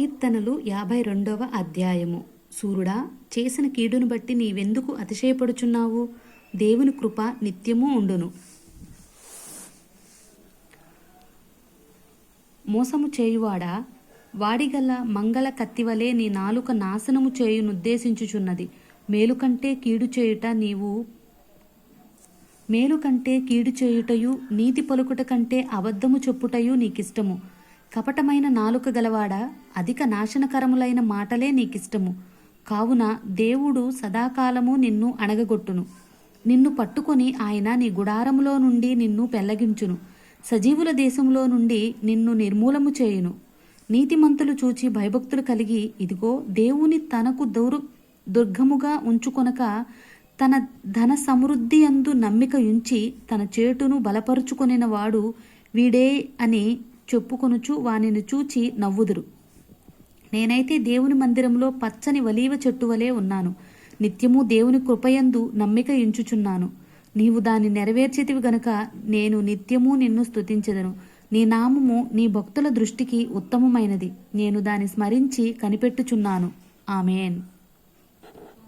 కీర్తనలు యాభై రెండవ అధ్యాయము. సూర్యుడా చేసిన కీడును బట్టి నీవెందుకు అతిశయపడుచున్నావు? దేవుని కృప నిత్యము ఉండును. మోసము చేయువాడా? వాడిగల మంగళ కత్తివలే నీ నాలుక నాశనము చేయునుద్దేశించుచున్నది. మేలుకంటే కీడు చేయుట నీవు మేలుకంటే కీడు చేయుటయు నీతి పలుకుట కంటే అబద్ధము చెప్పుటయు నీకిష్టము. కపటమైన నాలుక గలవాడా? అధిక నాశనకరములైన మాటలే నీకిష్టము. కావున దేవుడు సదాకాలము నిన్ను అణగగొట్టును. నిన్ను పట్టుకొని ఆయన నీ గుడారములో నుండి నిన్ను పెళ్ళగించును సజీవుల దేశంలో నుండి నిన్ను నిర్మూలము చేయును. నీతిమంతులు చూచి భయభక్తులు కలిగి ఇదిగో దేవుని తనకు దౌరు దుర్గముగా ఉంచుకొనక తన ధన సమృద్ధి అందు నమ్మిక ఉంచి తన చేటును బలపరుచుకొనిన వాడు వీడే అని చెప్పుకొనుచు వానిని చూచి నవ్వుదురు. నేనైతే దేవుని మందిరంలో పచ్చని వలీవ చెట్టు వలె ఉన్నాను. నిత్యము దేవుని కృపయందు నమ్మిక ఎంచుచున్నాను. నీవు దాన్ని నెరవేర్చేతివి గనుక నేను నిత్యము నిన్ను స్తుతించెదను. నీ నామము నీ భక్తుల దృష్టికి ఉత్తమమైనది. నేను దాన్ని స్మరించి కనిపెట్టుచున్నాను. ఆమెన్.